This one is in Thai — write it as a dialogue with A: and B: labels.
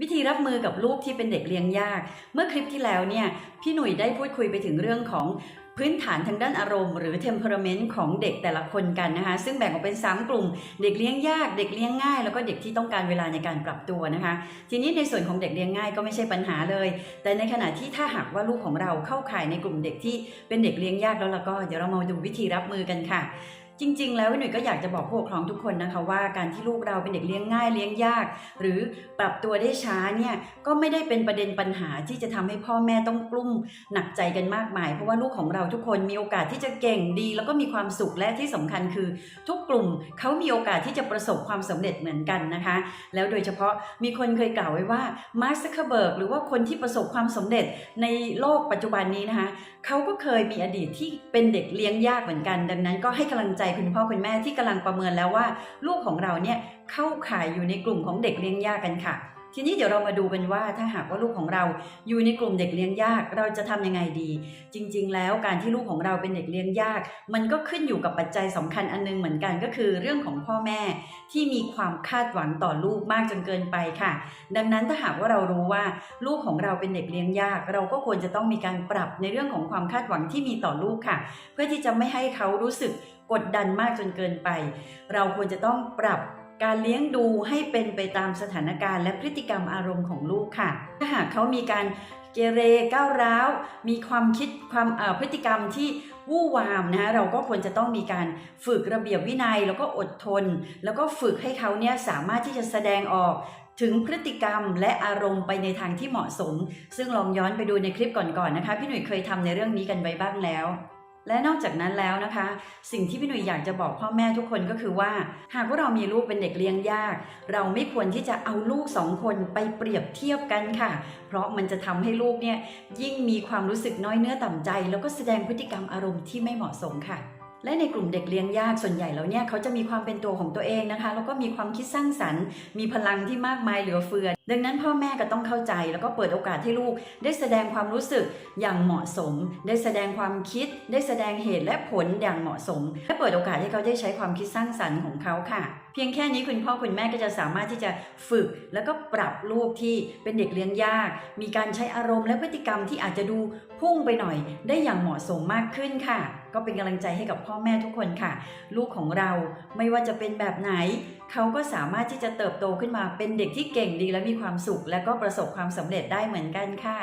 A: วิธีรับมือกับลูกที่เป็นเด็กเลี้ยงยาก เมื่อคลิปที่แล้วเนี่ยพี่หนุ่ยได้พูดคุยไปถึงเรื่องของพื้นฐานทางด้านอารมณ์ หรือ temperament ของเด็กแต่ละคนกันนะคะ ซึ่งแบ่งออกเป็น 3 กลุ่ม เด็กเลี้ยงยาก เด็กเลี้ยงง่าย แล้วก็เด็กที่ต้องการเวลาในการปรับตัวนะคะ ทีนี้ในส่วนของเด็กเลี้ยงง่ายก็ไม่ใช่ปัญหาเลย แต่ในขณะที่ถ้าหากว่าลูกของเราเข้าข่ายในกลุ่มเด็กที่เป็นเด็กเลี้ยงยากแล้วล้วก็เดี๋ยวเรามาดูวิธีรับมือกันค่ะ จริง ๆ แล้วหนุ่ยก็อยากจะบอกผู้ปกครองทุกคนนะคะว่าการที่ลูกเราเป็นเด็กเลี้ยงง่ายเลี้ยงยาก หรือปรับตัวได้ช้าเนี่ยก็ไม่ได้เป็นประเด็นปัญหาที่จะทำให้พ่อแม่ต้องกลุ้มหนักใจกันมากมาย เพราะว่าลูกของเราทุกคนมีโอกาสที่จะเก่งดี แล้วก็มีความสุขและที่สำคัญคือ ทุกกลุ่มเขามีโอกาสที่จะประสบความสำเร็จเหมือนกันนะคะ แล้วโดยเฉพาะมีคนเคยกล่าวไว้ว่ามาร์คซักเคอร์เบิร์กหรือว่าคนที่ประสบความสำเร็จในโลกปัจจุบันนี้นะคะเขาก็เคยมีอดีตที่เป็นเด็กเลี้ยงยากเหมือนกัน ดังนั้นก็ให้กำลังใจคุณพ่อคุณแม่ที่กำลังประเมินแล้วว่า ลูกของเราเนี่ยเข้าข่ายอยู่ในกลุ่มของเด็กเลี้ยงยากกันค่ะ ทีนี้เดี๋ยวเรามาดูกันว่าถ้าหากว่าลูกของเราอยู่ในกลุ่มเด็กเลี้ยงยาก เราจะทำยังไงดี จริง ๆ แล้วการที่ลูกของเราเป็นเด็กเลี้ยงยาก มันก็ขึ้นอยู่กับปัจจัยสำคัญอันนึงเหมือนกันก็คือเรื่องของพ่อแม่ที่มีความคาดหวังต่อลูกมากจนเกินไปค่ะ ดังนั้นถ้าหากว่าเรารู้ว่าลูกของเราเป็นเด็กเลี้ยงยาก เราก็ควรจะต้องมีการปรับในเรื่องของความคาดหวังที่มีต่อลูกค่ะ เพื่อที่จะไม่ให้เขารู้สึกกดดันมากจนเกินไป เราควรจะต้องปรับ การเลี้ยงดูให้เป็นไปตามสถานการณ์และพฤติกรรมอารมณ์ของลูกค่ะ ถ้าหากเขามีการเกเรก้าวร้าว มีความคิดความพฤติกรรมที่วู่วามนะคะเราก็ควรจะต้องมีการฝึกระเบียบวินัยแล้วก็อดทน แล้วก็ฝึกให้เขาเนี่ยสามารถที่จะแสดงออกถึงพฤติกรรมและอารมณ์ไปในทางที่เหมาะสม ซึ่งลองย้อนไปดูในคลิปก่อนๆนะคะ พี่หนุ่ยเคยทำในเรื่องนี้กันไว้บ้างแล้ว และนอกจากนั้นแล้วนะคะ สิ่งที่พี่หนุ่ยอยากจะบอกพ่อแม่ทุกคนก็คือว่า หากว่าเรามีลูกเป็นเด็กเลี้ยงยาก เราไม่ควรที่จะเอาลูกสองคนไปเปรียบเทียบกันค่ะ เพราะมันจะทำให้ลูกเนี่ยยิ่งมีความรู้สึกน้อยเนื้อต่ำใจ แล้วก็แสดงพฤติกรรมอารมณ์ที่ไม่เหมาะสมค่ะและในกลุ่มเด็กเลี้ยงยากส่วนใหญ่แล้วเนี่ยเขาจะมีความเป็นตัวของตัวเองนะคะ แล้วก็มีความคิดสร้างสรรค์ มีพลังที่มากมายเหลือเฟือ ดังนั้นพ่อแม่ก็ต้องเข้าใจแล้วก็เปิดโอกาสให้ลูก ได้แสดงความรู้สึกอย่างเหมาะสม ได้แสดงความคิด ได้แสดงเหตุและผลอย่างเหมาะสม และเปิดโอกาสให้เขาได้ใช้ความคิดสร้างสรรค์ของเขาค่ะ เพียงแค่นี้คุณพ่อคุณแม่ก็จะสามารถที่จะฝึกแล้วก็ปรับลูกที่เป็นเด็กเลี้ยงยาก มีการใช้อารมณ์และพฤติกรรมที่อาจจะดูพุ่งไปหน่อยได้อย่างเหมาะสมมากขึ้นค่ะ ก็เป็นกำลังใจให้กับพ่อแม่ทุกคนค่ะ ลูกของเราไม่ว่าจะเป็นแบบไหน เขาก็สามารถที่จะเติบโตขึ้นมาเป็นเด็กที่เก่งดีและมีความสุขและก็ประสบความสำเร็จได้เหมือนกันค่ะ